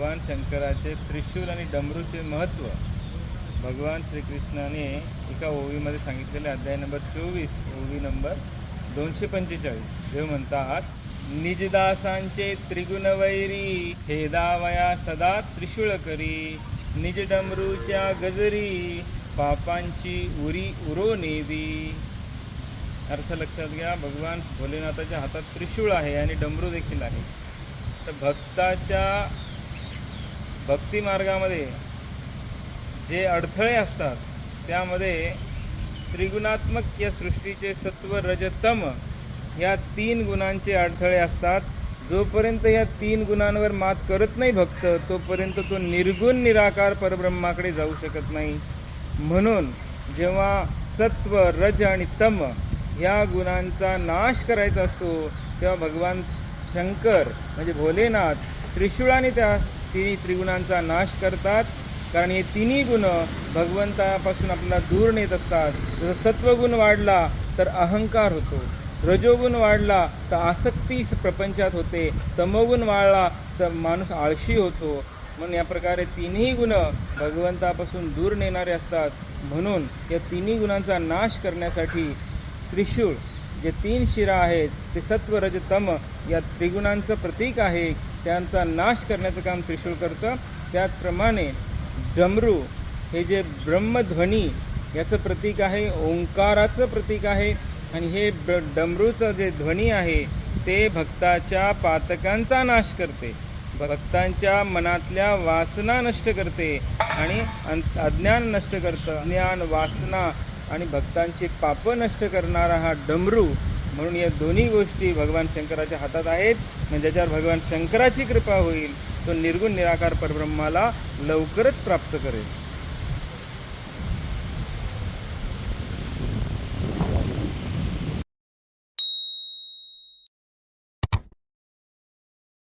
भगवान शंकराचे त्रिशूल आणि डमरूचे महत्त्व भगवान श्रीकृष्णाने एका ओवीमध्ये सांगितलेले अध्याय नंबर चोवीस ओवी नंबर दोनशे पंचेचाळीस. देव म्हणतात निजदासांचे त्रिगुणवैरी छेदावया सदा त्रिशूळ करी. निज डमरूच्या गजरी पापांची उरी उरो नेदी अर्थ लक्षात घ्या भगवान भोलेनाथाच्या हातात त्रिशूळ आहे आणि डमरू देखील आहे. तर भक्ताच्या भक्ती मार्गामध्ये जे अडथळे असतात त्यामध्ये त्रिगुणात्मक या सृष्टीचे सत्व रजतम या तीन गुणांचे अडथळे असतात. जोपर्यंत या तीन गुणांवर मात करत नाही भक्त तोपर्यंत तो निर्गुण निराकार परब्रह्माकडे जाऊ शकत नाही. म्हणून जेव्हा सत्व रज आणि तम या गुणांचा नाश करायचा असतो तेव्हा भगवान शंकर म्हणजे भोलेनाथ त्रिशूळाने त्या तिन्ही त्रिगुणांचा नाश करतात. कारण हे तिन्ही गुण भगवंतापासून आपल्याला दूर नेत असतात. जसं सत्वगुण वाढला तर अहंकार होतो. रजोगुण वाढला तर आसक्ती स- प्रपंचात होते. तमोगुण वाढला तर माणूस आळशी होतो. म्हणून या प्रकारे तिन्ही गुण भगवंतापासून दूर नेणारे असतात. म्हणून या तिन्ही गुणांचा नाश करण्यासाठी त्रिशूळ जे तीन शिरा आहेत ते सत्व रज तम या त्रिगुणांचं प्रतीक आहे. त्यांचा नाश करण्याचं काम त्रिशूळ करतं. त्याचप्रमाणे डमरू हे जे ब्रह्मध्वनी याचं प्रतीक आहे ओंकाराचं प्रतीक आहे आणि हे ब डमरूचं जे ध्वनी आहे ते भक्ताच्या पातकांचा नाश करते. भक्तांच्या मनातल्या वासना नष्ट करते आणि अन- अज्ञान नष्ट करतं. ज्ञान वासना आणि भक्तांची पापं नष्ट करणारा हा डमरू म्हणून या दोन्ही गोष्टी भगवान शंकराच्या हातात आहेत. म्हणजे ज्याच्यावर भगवान शंकराची कृपा होईल तो निर्गुण निराकार परब्रह्माला लवकरच प्राप्त करेल.